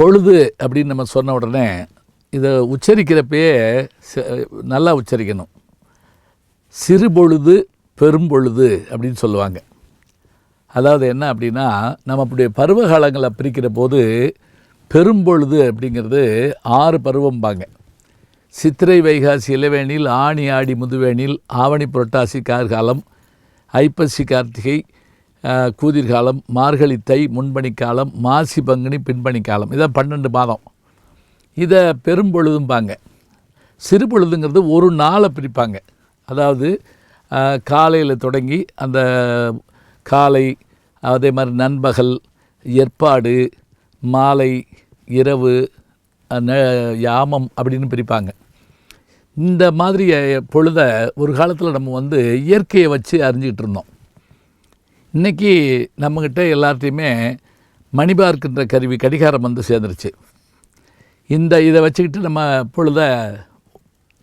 பொழுது அப்படின்னு நம்ம சொன்ன உடனே இதை உச்சரிக்கிறப்பயே நல்லா உச்சரிக்கணும். சிறு பொழுது பெரும்பொழுது அப்படின்னு சொல்லுவாங்க. அதாவது என்ன அப்படின்னா நம்ம அப்படி பருவ காலங்களை பிரிக்கிற போது பெரும்பொழுது அப்படிங்கிறது ஆறு பருவம்பாங்க. சித்திரை வைகாசி இளவேணில் ஆணி ஆடி முதுவேனில் ஆவணி புரட்டாசி கார்காலம் ஐப்பசி கார்த்திகை கூதிர்காலம் மார்கழி தை முன்பனி காலம் மாசி பங்குனி பின்பணி காலம். இதான் பன்னெண்டு மாதம். இதை பெரும்பொழுதும்பாங்க சிறு பொழுதுங்கிறது ஒரு நாளை பிரிப்பாங்க. அதாவது காலையில் தொடங்கி அந்த காலை அதே மாதிரி நண்பகல் ஏற்பாடு மாலை இரவு யாமம் அப்படின்னு பிரிப்பாங்க. இந்த மாதிரி பொழுத ஒரு காலத்தில் நம்ம வந்து இயற்கையை வச்சு அறிஞ்சிக்கிட்டு இருந்தோம். இன்றைக்கி நம்மக்கிட்ட எல்லார்ட்டையுமே மணி பார்க்கின்ற கருவி கடிகாரம் வந்து சேர்ந்துருச்சு. இந்த இதை வச்சுக்கிட்டு நம்ம பொழுத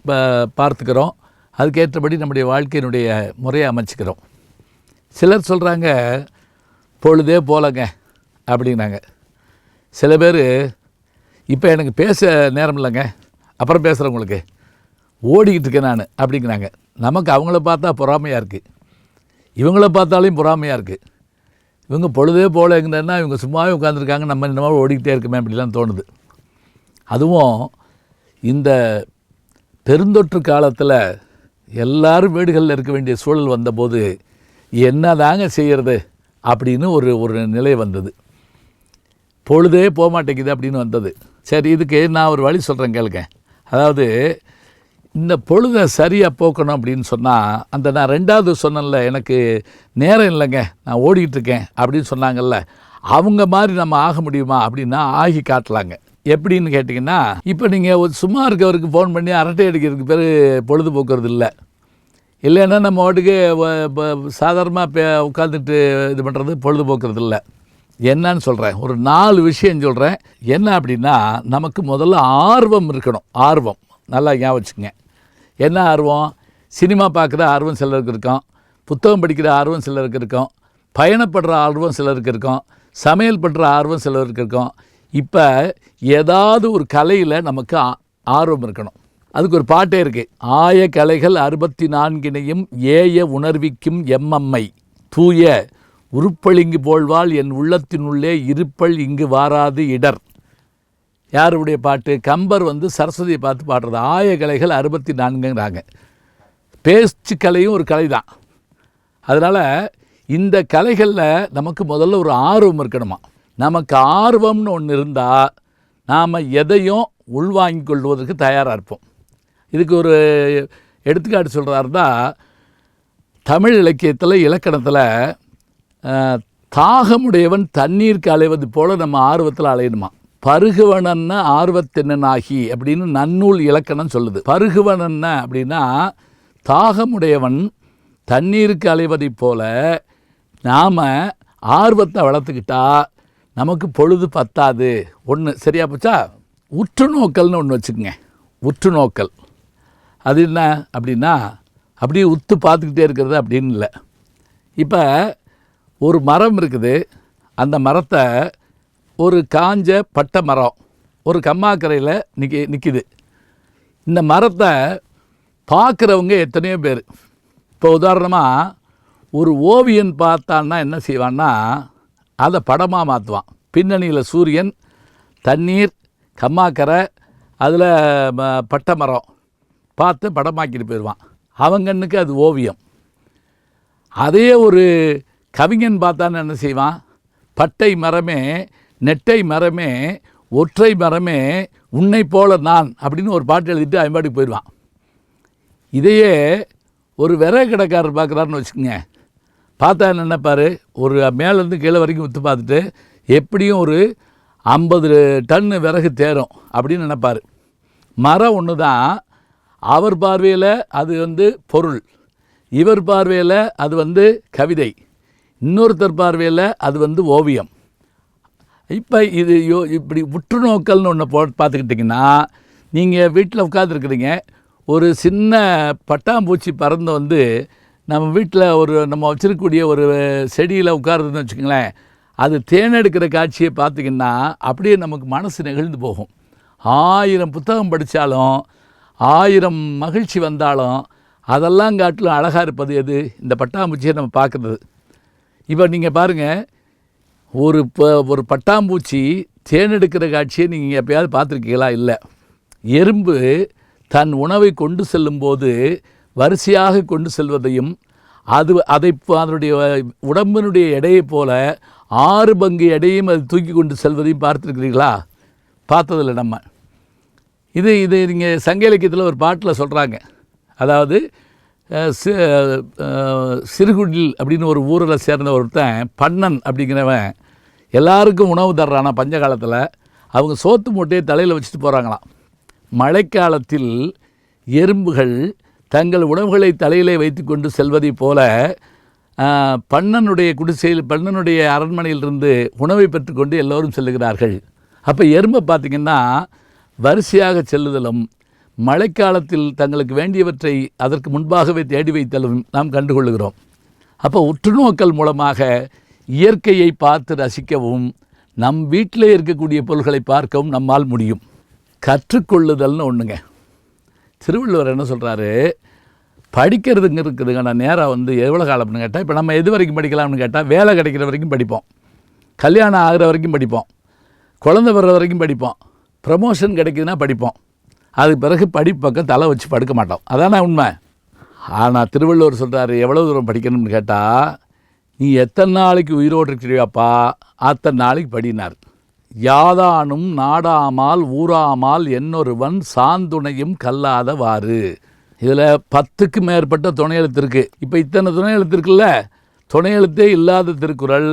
ப- பார்த்துக்கிறோம். அதுக்கேற்றபடி நம்முடைய வாழ்க்கையினுடைய முறையை அமைச்சுக்கிறோம். சிலர் சொல்கிறாங்க பொழுதே போலங்க அப்படின்னாங்க. சில பேர் இப்போ எனக்கு பேச நேரம் இல்லைங்க அப்புறம் பேசுகிறேன் உங்களுக்கு. ஓடிக்கிட்டு இருக்கேன் நான் அப்படிங்கிறாங்க. நமக்கு அவங்கள பார்த்தா பொறாமையாக இருக்குது இவங்கள பார்த்தாலையும் பொறாமையாக இருக்குது இவங்க பொழுதே போலங்கன்னா இவங்க சும்மாவே உட்காந்துருக்காங்க நம்ம இந்த ஓடிக்கிட்டே இருக்குமே அப்படிலாம் தோணுது. அதுவும் இந்த பெருந்தொற்று காலத்தில் எல்லாரும் வீடுகளில் இருக்க வேண்டிய சூழல் வந்தபோது என்ன தாங்க செய்கிறது அப்படின்னு ஒரு ஒரு நிலை வந்தது. பொழுதே போக மாட்டேங்குது அப்படின்னு வந்தது. சரி இதுக்கு நான் ஒரு வழி சொல்கிறேன் கேளுங்க. அதாவது இந்த பொழுதை சரியாக போக்கணும் அப்படின்னு சொன்னால் அந்த நான் ரெண்டாவது சொன்னேன்ல எனக்கு நேரம் இல்லைங்க நான் ஓடிக்கிட்டுருக்கேன் அப்படின்னு சொன்னாங்கல்ல அவங்க மாதிரி நம்ம ஆக முடியுமா அப்படின்னா ஆகி காட்டலாங்க. எப்படின்னு கேட்டிங்கன்னா இப்போ நீங்கள் சும்மா இருக்கவருக்கு ஃபோன் பண்ணி அரட்டை அடிக்கிறதுக்கு பேர் பொழுதுபோக்குறது இல்லை. இல்லைன்னா நம்ம வாட்டுக்கு சாதாரணமாக உட்காந்துட்டு இது பண்ணுறது பொழுதுபோக்குறது இல்லை. என்னன்னு சொல்கிறேன் ஒரு நாலு விஷயம் சொல்கிறேன் என்ன அப்படின்னா நமக்கு முதல்ல ஆர்வம் இருக்கணும் ஆர்வம். நல்லா ஞாபகம் வச்சுக்கங்க. என்ன ஆர்வம்? சினிமா பார்க்குற ஆர்வம் சிலருக்கு இருக்கும். புத்தகம் படிக்கிற ஆர்வம் சிலருக்கு இருக்கும். பயணப்படுற ஆர்வம் சிலருக்கு இருக்கும். சமையல் பண்ணுற ஆர்வம் சிலருக்கு இருக்கும். இப்போ ஏதாவது ஒரு கலையில் நமக்கு ஆ- ஆர்வம் இருக்கணும். அதுக்கு ஒரு பாட்டே இருக்குது ஆய கலைகள் அறுபத்தி நான்கினையும் ஏய உணர்விக்கும் எம்மம்மை. தூய உருப்பளிங்கு போழ்வாள் என் உள்ளத்தினுள்ளே இருப்பள் இங்கு வாராது இடர். யாருடைய பாட்டு? கம்பர் வந்து சரஸ்வதியை பார்த்து பாடுறது. ஆய கலைகள் அறுபத்தி நான்குங்கிறாங்க. பேச்சு கலையும் ஒரு கலை தான். அதனால் இந்த கலைகளில் நமக்கு முதல்ல ஒரு ஆர்வம் இருக்கணுமா? நமக்கு ஆர்வம்னு ஒன்று இருந்தால் நாம் எதையும் உள்வாங்கிக் கொள்வதற்கு தயாராக இருப்போம். இதுக்கு ஒரு எடுத்துக்காட்டு சொல்கிறாருந்தா தமிழ் இலக்கியத்தில் இலக்கணத்தில் தாகமுடையவன் தண்ணீருக்கு அலைவது போல் நம்ம ஆர்வத்தில் அலையணுமா? பருகுவனன்ன ஆர்வத்தினனாகி அப்படின்னு நன்னூல் இலக்கணம் சொல்லுது. பருகுவனன்ன அப்படின்னா தாகமுடையவன் தண்ணீருக்கு அலைவதைப் போல நாம் ஆர்வத்தை வளர்த்துக்கிட்டா நமக்கு பொழுது பத்தாது. ஒன்று சரியா போச்சா? உற்று நோக்கல்னு ஒன்று வச்சுக்கோங்க. உற்று நோக்கல் அது என்ன அப்படின்னா அப்படியே உத்து பார்த்துக்கிட்டே இருக்கிறது அப்படின்னு இல்லை. இப்போ ஒரு மரம் இருக்குது. அந்த மரத்தை ஒரு காஞ்ச பட்டை மரம் ஒரு கம்மாக்கரையில் நிற்கி நிற்கிது இந்த மரத்தை பார்க்குறவங்க எத்தனையோ பேர். இப்போ உதாரணமாக ஒரு ஓவியன் பார்த்தான்னா என்ன செய்வான்னா அதை படமாக மாற்றுவான் பின்னணியில் சூரியன் தண்ணீர் கம்மாக்கரை அதில் பட்டை மரம் பார்த்து படமாக்கிட்டு போயிடுவான் அவங்கண்ணுக்கு அது ஓவியம். அதே ஒரு கவிஞன் பார்த்தான்னு என்ன செய்வான்? பட்டை மரமே நெட்டை மரமே ஒற்றை மரமே உன்னை போல நான் அப்படின்னு ஒரு பாட்டு எழுதிட்டு அவன் பாட்டுக்கு போயிடுவான். இதையே ஒரு விறகு கடைக்காரர் பார்க்குறாருன்னு வச்சுக்கோங்க. பார்த்தா என்ன ஒரு மேலேருந்து கீழே வரைக்கும் விற்று பார்த்துட்டு எப்படியும் ஒரு ஐம்பது டன்னு விறகு தேரும் அப்படின்னு நினைப்பார். மரம் ஒன்று தான் அவர் பார்வையில் அது வந்து பொருள். இவர் பார்வையில் அது வந்து கவிதை. இன்னொருத்தர் பார்வையில் அது வந்து ஓவியம். இப்போ இது யோ இப்படி உற்றுநோக்கல்னு ஒன்று போ பார்த்துக்கிட்டிங்கன்னா நீங்கள் வீட்டில் உட்காந்துருக்குறீங்க ஒரு சின்ன பட்டாம்பூச்சி பறந்து வந்து நம்ம வீட்டில் ஒரு நம்ம வச்சிருக்கக்கூடிய ஒரு செடியில் உட்காருதுன்னு வச்சுக்கோங்களேன் அது தேனெடுக்கிற காட்சியை பார்த்திங்கன்னா அப்படியே நமக்கு மனசு நெகிழ்ந்து போகும். ஆயிரம் புத்தகம் படித்தாலும் ஆயிரம் மகிழ்ச்சி வந்தாலும் அதெல்லாம் காட்டிலும் அழகாக இருப்பது எது? இந்த பட்டாம்பூச்சியை நம்ம பார்க்குறது இப்போ நீங்கள் பாருங்கள் ஒரு இப்போ ஒரு பட்டாம்பூச்சி தேனெடுக்கிற காட்சியை நீங்கள் எப்பயாவது பார்த்துருக்கீங்களா? இல்லை. எறும்பு தன் உணவை கொண்டு செல்லும்போது வரிசையாக கொண்டு செல்வதையும் அது அதை அதனுடைய உடம்பினுடைய எடையைப் போல ஆறு பங்கு எடையும் அது தூக்கி கொண்டு செல்வதையும் பார்த்துருக்கிறீங்களா பார்த்ததில்ல நம்ம. இது இது நீங்கள் சங்க இலக்கியத்தில் ஒரு பாட்டில் சொல்கிறாங்க அதாவது சிறுகுடில் அப்படின்னு ஒரு ஊரில் சேர்ந்த ஒருத்தன் பண்ணன் அப்படிங்கிறவன் எல்லாருக்கும் உணவு தர்றானா பஞ்ச காலத்தில் அவங்க சோத்து மூட்டையை தலையில் வச்சுட்டு போகிறாங்களாம் மழைக்காலத்தில் எறும்புகள் தங்கள் உணவுகளை தலையிலே வைத்துக்கொண்டு செல்வதைப் போல பண்ணனுடைய குடிசையில் பண்ணனுடைய அரண்மனையிலிருந்து உணவை பெற்றுக்கொண்டு எல்லோரும் செல்லுகிறார்கள். அப்போ எறும்பை பார்த்திங்கன்னா வரிசையாக செல்லுதலும் மழைக்காலத்தில் தங்களுக்கு வேண்டியவற்றை அதற்கு முன்பாகவே தேடி வைத்தலும் நாம் கண்டுகொள்கிறோம் அப்போ உற்றுநோக்கல் மூலமாக இயற்கையை பார்த்து ரசிக்கவும் நம் வீட்டிலே இருக்கக்கூடிய பொருள்களை பார்க்கவும் நம்மால் முடியும். கற்றுக்கொள்ளுதல்னு ஒன்றுங்க திருவள்ளுவர் என்ன சொல்கிறாரு படிக்கிறதுங்க இருக்குதுங்க. நான் நேராக வந்து எவ்வளோ காலம்னு கேட்டால் இப்போ நம்ம எது வரைக்கும் படிக்கலாம்னு கேட்டால் வேலை கிடைக்கிற வரைக்கும் படிப்போம். கல்யாணம் ஆகிற வரைக்கும் படிப்போம். குழந்தை வர்ற வரைக்கும் படிப்போம். ப்ரமோஷன் கிடைக்குதுன்னா படிப்போம். அதுக்கு பிறகு படிப்பக்கம் தலை வச்சு படுக்க மாட்டோம். அதானே உண்மை? ஆனால் திருவள்ளுவர் சொல்கிறாரு எவ்வளோ தூரம் படிக்கணும்னு கேட்டால் நீ எத்தனை நாளைக்கு உயிரோடு இருக்கிறியாப்பா? அத்தனை நாளைக்கு படினார். யாதானும் நாடாமால் ஊராமால் என்னொருவன் சாந்துணையும் கல்லாதவாறு. இதில் பத்துக்கு மேற்பட்ட துணை எழுத்து இருக்குது இப்போ இத்தனை துணை எழுத்து இருக்குல்ல? துணை எழுத்தே இல்லாத திருக்குறள்.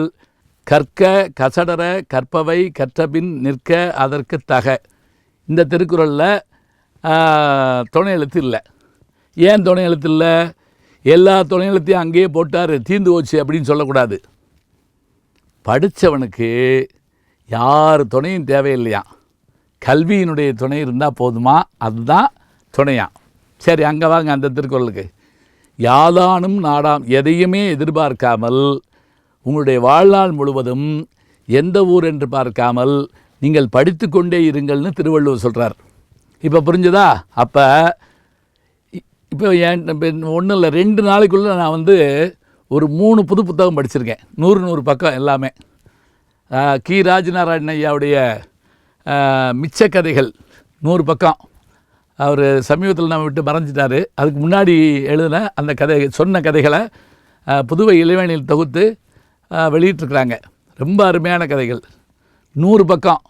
கற்க கசடர கற்பவை கற்றபின் நிற்க அதற்கு தக. இந்த திருக்குறளில் துணை எழுத்து இல்லை. ஏன் துணை எழுத்து இல்லை? எல்லா துணை எழுத்தையும் அங்கேயே போட்டார் தீர்ந்து போச்சு அப்படின்னு சொல்லக்கூடாது. படித்தவனுக்கு யார் துணையும் தேவையில்லையா? கல்வியினுடைய துணை இருந்தால் போதுமா? அதுதான் துணையா. சரி அங்கே வாங்க அந்த திருக்குறளுக்கு. யாதானும் நாடாம் எதையுமே எதிர்பார்க்காமல் உங்களுடைய வாழ்நாள் முழுவதும் எந்த ஊர் என்று பார்க்காமல் நீங்கள் படித்து கொண்டே இருங்கள்னு திருவள்ளுவர் சொல்கிறார் இப்போ புரிஞ்சுதா? அப்போ இப்போ என் ஒன்றும் இல்லை ரெண்டு நாளைக்குள்ளே நான் வந்து ஒரு மூணு புது புத்தகம் படிச்சிருக்கேன். நூறு நூறு பக்கம் எல்லாமே. கி. ராஜநாராயண ஐயாவுடைய மிச்ச கதைகள் நூறு பக்கம். அவர் சமீபத்தில் நம்ம விட்டு மறைஞ்சிட்டாரு. அதுக்கு முன்னாடி எழுதின அந்த கதை சொன்ன கதைகளை புதுவை இளைவனில் தொகுத்து வெளியிட்ருக்குறாங்க ரொம்ப அருமையான கதைகள். நூறு பக்கம்.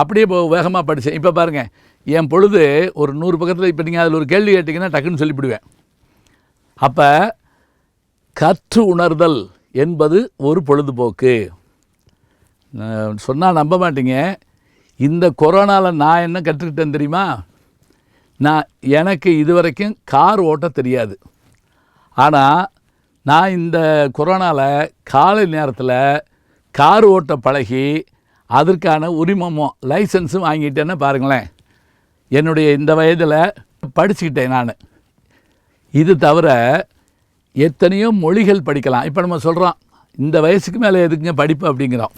அப்படியே இப்போ வேகமாக படித்தேன் இப்போ பாருங்கள் என் பொழுது ஒரு நூறு பக்கத்தில் இப்போ நீங்கள் அதில் ஒரு கேள்வி கேட்டிங்கன்னா டக்குன்னு சொல்லிவிடுவேன் அப்போ கற்று உணர்தல் என்பது ஒரு பொழுதுபோக்கு. சொன்னால் நம்ப மாட்டீங்க. இந்த கொரோனாவில் நான் என்ன கற்றுக்கிட்டேன் தெரியுமா? நான் எனக்கு இதுவரைக்கும் கார் ஓட்ட தெரியாது. ஆனால் நான் இந்த கொரோனாவில் காலை நேரத்தில் கார் ஓட்ட பழகி அதற்கான உரிமமும் லைசன்ஸும் வாங்கிட்டேன்னு பாருங்களேன். என்னுடைய இந்த வயதில் படிச்சுக்கிட்டேன் நான். இது தவிர எத்தனையோ மொழிகள் படிக்கலாம். இப்போ நம்ம சொல்கிறோம் இந்த வயசுக்கு மேலே எதுக்குங்க படிப்பு அப்படிங்கிறோம்.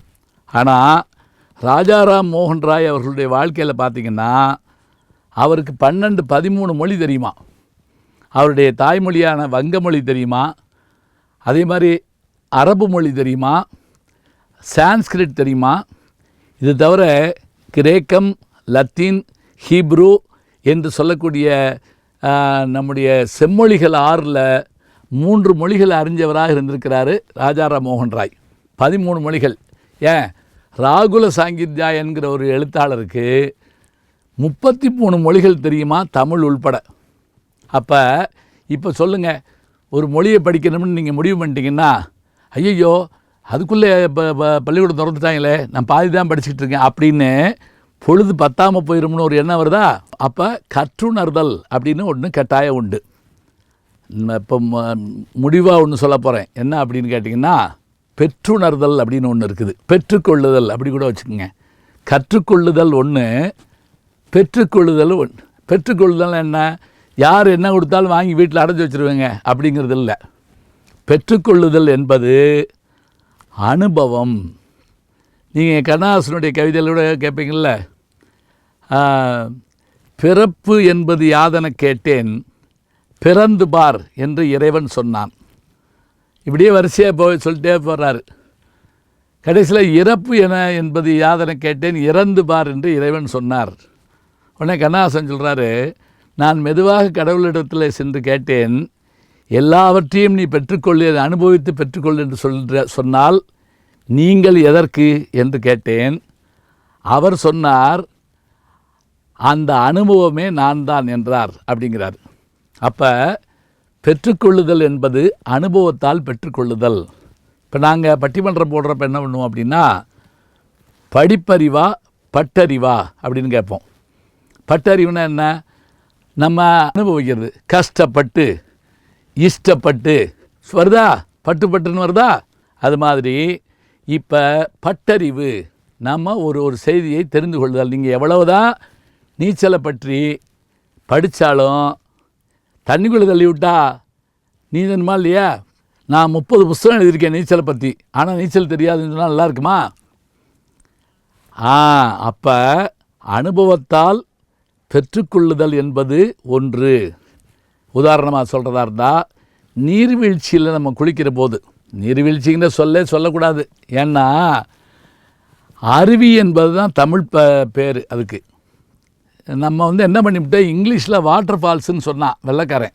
ஆனால் ராஜாராம் மோகன் ராய் அவர்களுடைய வாழ்க்கையில் பார்த்திங்கன்னா அவருக்கு பன்னெண்டு பதிமூணு மொழி தெரியுமா? அவருடைய தாய்மொழியான வங்க மொழி தெரியுமா? அதே மாதிரி அரபு மொழி தெரியுமா? சான்ஸ்கிரிட் தெரியுமா? இது தவிர கிரேக்கம் லத்தீன் ஹீப்ரூ என்று சொல்லக்கூடிய நம்முடைய செம்மொழிகள் ஆறில் மூன்று மொழிகள் அறிஞ்சவராக இருந்திருக்கிறாரு ராஜாராம் மோகன் ராய். பதிமூணு மொழிகள். ஏன்? ராகுல சாங்கித்யா என்கிற ஒரு எழுத்தாளருக்கு முப்பத்தி மூணு மொழிகள் தெரியுமா? தமிழ் உள்பட. அப்போ இப்போ சொல்லுங்கள் ஒரு மொழியை படிக்கணும்னு நீங்கள் முடிவு பண்ணிட்டீங்கன்னா ஐயையோ அதுக்குள்ளே இப்போ பள்ளிக்கூடம் திறந்துட்டாங்களே நான் பாதி தான் படிச்சுக்கிட்டு இருக்கேன் அப்படின்னு பொழுது பத்தாமல் போயிரும்னு ஒரு எண்ணம் வருதா? அப்போ கற்றுணர்தல் அப்படின்னு ஒன்று கட்டாயம் உண்டு. இப்போ முடிவாக ஒன்று சொல்ல போகிறேன் என்ன அப்படின்னு கேட்டிங்கன்னா பெற்றுணர்தல் அப்படின்னு ஒன்று இருக்குது. பெற்றுக்கொள்ளுதல் அப்படி கூட வச்சுக்கோங்க. கற்றுக்கொள்ளுதல் ஒன்று பெற்றுக்கொள்ளுதல் ஒன்று பெற்றுக்கொள்ளுதல் என்ன? யார் என்ன கொடுத்தாலும் வாங்கி வீட்டில் அடைஞ்சு வச்சுருவேங்க. அப்படிங்கிறது இல்லை. பெற்றுக்கொள்ளுதல் என்பது அனுபவம். நீங்கள் கண்ணாசனுடைய கவிதைகளோட கேட்பீங்கள கேட்பீங்கள்ல பிறப்பு என்பது யாதென கேட்டேன் பிறந்து பார் என்று இறைவன் சொன்னான். இப்படியே வரிசையாக போய் சொல்லிட்டே போகிறாரு கடைசியில் இறப்பு என என்பது யாதனை கேட்டேன் இறந்து பார் என்று இறைவன் சொன்னார். உடனே கண்ணாசன் சொல்கிறாரு நான் மெதுவாக கடவுளிடத்தில் சென்று கேட்டேன் எல்லாவற்றையும் நீ பெற்றுக்கொள் அனுபவித்து பெற்றுக்கொள் என்று சொல்கிற சொன்னால் நீங்கள் எதற்கு என்று கேட்டேன். அவர் சொன்னார் அந்த அனுபவமே நான் தான் என்றார் அப்படிங்கிறார். அப்போ பெற்றுக்கொள்ளுதல் என்பது அனுபவத்தால் பெற்றுக்கொள்ளுதல். இப்போ நாங்கள் பட்டிமன்றம் போடுறப்ப என்ன பண்ணுவோம் அப்படின்னா படிப்பறிவா பட்டறிவா அப்படின்னு கேட்போம். பட்டறிவுனா என்ன? நம்ம அனுபவிக்கிறது. கஷ்டப்பட்டு இஷ்டப்பட்டு வருதா? பட்டு பட்டுன்னு வருதா? அது மாதிரி இப்போ பட்டறிவு. நம்ம ஒரு ஒரு செய்தியை தெரிந்து கொள்ளுதல். நீங்கள் எவ்வளவுதான் நீச்சலை பற்றி படித்தாலும் தண்ணிக்குள்ளே தள்ளி விட்டா நீந்தணுமா இல்லையா? நான் முப்பது புஸ்தகம் எழுதியிருக்கேன் நீச்சலை பற்றி ஆனால் நீச்சல் தெரியாதுன்னு சொன்னால் நல்லா இருக்குமா? ஆ அப்போ அனுபவத்தால் பெற்றுக்கொள்ளுதல் என்பது ஒன்று. உதாரணமாக சொல்கிறதா இருந்தால் நீர்வீழ்ச்சியில் நம்ம குளிக்கிற போது. நீர்வீழ்ச்சிங்கிற சொல்லே சொல்லக்கூடாது. ஏன்னா அருவி என்பது தான் தமிழ் ப பேர் அதுக்கு. நம்ம வந்து என்ன பண்ணிவிட்டோம் இங்கிலீஷில் வாட்டர் ஃபால்ஸுன்னு சொன்னான் வெள்ளக்காரன்.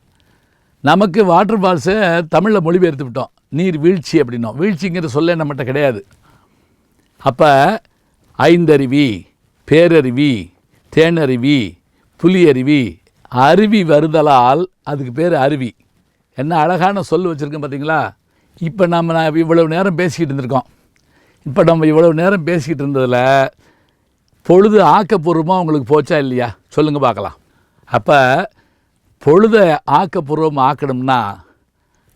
நமக்கு வாட்டர் ஃபால்ஸை தமிழில் மொழிபெயர்த்து விட்டோம். நீர் வீழ்ச்சி அப்படின்னோம். வீழ்ச்சிங்கிற சொல்ல நம்மகிட்ட கிடையாது. அப்போ ஐந்தருவி பேரருவி தேனருவி புலியருவி அருவி வருதலால் அதுக்கு பேர் அருவி. என்ன அழகான சொல் வச்சுருக்கேன் பார்த்தீங்களா இப்போ நம்ம நான் இவ்வளவு நேரம் பேசிக்கிட்டு இருந்திருக்கோம். இப்போ நம்ம இவ்வளவு நேரம் பேசிக்கிட்டு இருந்ததில் பொழுது ஆக்கப்பூர்வமாக உங்களுக்கு போச்சா இல்லையா? சொல்லுங்கள் பார்க்கலாம். அப்போ பொழுதை ஆக்கப்பூர்வமாக ஆக்கணும்னா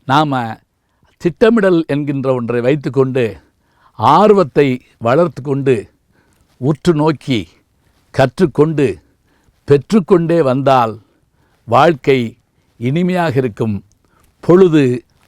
நாம் திட்டமிடல் என்கின்ற ஒன்றை வைத்துக்கொண்டு ஆர்வத்தை வளர்த்து கொண்டு உற்று நோக்கி கற்றுக்கொண்டு பெற்றுக்கொண்டே வந்தால் வாழ்க்கை இனிமையாக இருக்கும். பொழுது